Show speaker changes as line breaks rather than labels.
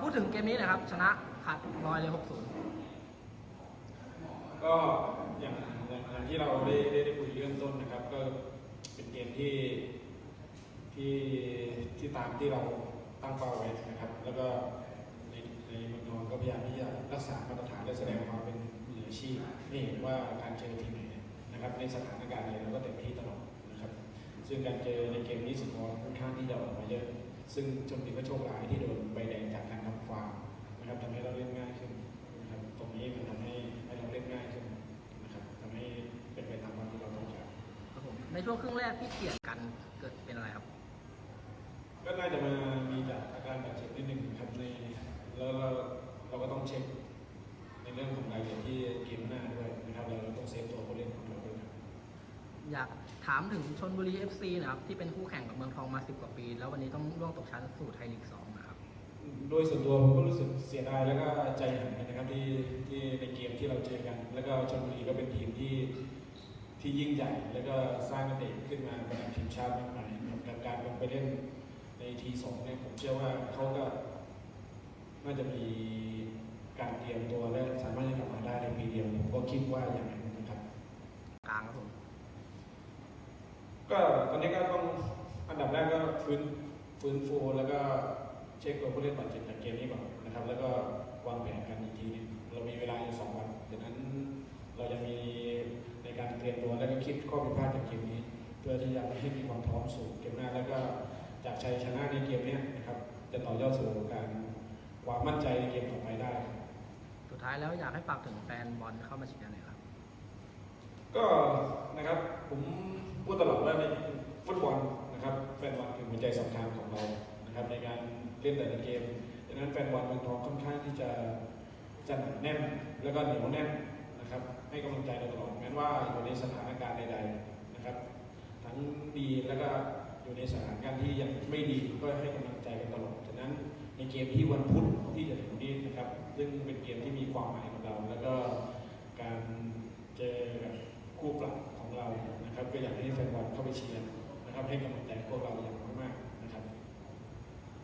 พูดถึงเกมนี้นะครับ ชนะขาดลอยเลยหกศูนย์
ก็อย่างอย่างที่เราได้ได้ได้คุยเรื่องต้นนะครับ ก็เป็นเกมที่ที่ที่ตามที่เราตั้งเป้าไว้นะครับ แล้วก็ในในเมืองทองก็พยายามที่จะรักษามาตรฐานและแสดงความเป็นมืออาชีพนี่เห็นว่าการเจอทีมไหนเนี่ยนะครับ ในสถานการณ์อะไรเราก็เต็มที่ตลอดนะครับ ซึ่งการเจอในเกมนี้สุดทอนค่อนข้างที่จะออกมาเยอะ ซึ่งจนถึงก็โชคร้ายที่โดนใบแดงจากการทำฟาวล์นะครับทำให้เราเล่นง่ายขึ้นนะครับตรงนี้มันทำให้ให้เราเล่นง่ายขึ้นนะครับทำให้เป็นไปตามวันที่เราต้องการ
ครับผมในช่วงครึ่งแรกที่เปลี่ยนกันเกิดเป็นอะไรครับ
ก็น่าจะมามีจากอาการบาดเจ็บนิดหนึ่งครับในแล้วเราเราก็ต้องเช็ค ในเรื่องของรายละเอียดที่เกมหน้าด้วยนะครับเราต้องเซฟ อยา
กถามถึงชนบุรี FC นะครับที่เป็นคู่แข่งกับเมืองทองมา 10 กว่าปี แล้ววันนี้ต้องร่วงตกชั้นสู่ไทยลีก2นะครับ
โดยส่วนตัวผมก็รู้สึกเสียดายแล้วก็ใจหายนะครับที่ที่ในเกมที่เราเจอกัน แล้วก็ชลบุรีก็เป็นทีมที่ที่ยิ่งใหญ่ แล้วก็สร้างนักเตะขึ้นมาเป็นทีมชาติมากมายนะครับกับการลงไปเล่นในทีสองเนี่ยผมเชื่อว่าเขาก็น่าจะมีการเตรียมตัวและสามารถจะกลับมาได้ในปีเดียวผมก็คิดว่าอย่างนั้นนะครับ
กลางครับผม
ก็ตอนนี้ก็ต้องอันดับแรกก็ฟื้นฟื้นฟูแล้วก็เช็คตัวผู้เล่นบาดเจ็บจากเกมนี้ก่อนนะครับ แล้วก็วางแผนกันอีกทีหนึงเรามีเวลาอยู่สองวันดังนั้นเราจะมีในการเตรียมตัวแล้วก็คิดข้อผิดพลาดจากเกมนี้ เพื่อที่จะให้มีความพร้อมสู่เกมหน้าแล้วก็จากชัยชนะในเกมเนี้ยนะครับจะต่อยอดสู่การความมั่นใจในเกมต่อไปได้ครับ
สุดท้ายแล้วอยากให้ฝากถึงแฟนบอลเข้ามาเชียร์หน่อยครับ
ก็นะครับผม พูดตลอดว่าในฟุตบอลนะครับแฟนบอลคือหัวใจสำคัญของเรานะครับในการเล่นแต่ละเกมดังนั้นแฟนบอลเมืองทองค่อนข้างที่จะจะหนาแน่นแล้วก็เหนียวแน่นนะครับให้กำลังใจเราตลอดแม้ว่าอยู่ในสถานการณ์ใดๆนะครับ ทั้งดีแล้วก็อยู่ในสถานการณ์ที่ยังไม่ดีก็ให้กำลังใจกันตลอดฉะนั้นในเกมที่วันพุธที่จะถึงนี้นะครับ ซึ่งเป็นเกมที่มีความหมายกับเราแล้วก็ บอลเข้าไปเชียร์นะครับให้กำลังใจพวกเราอย่างมากๆนะครับ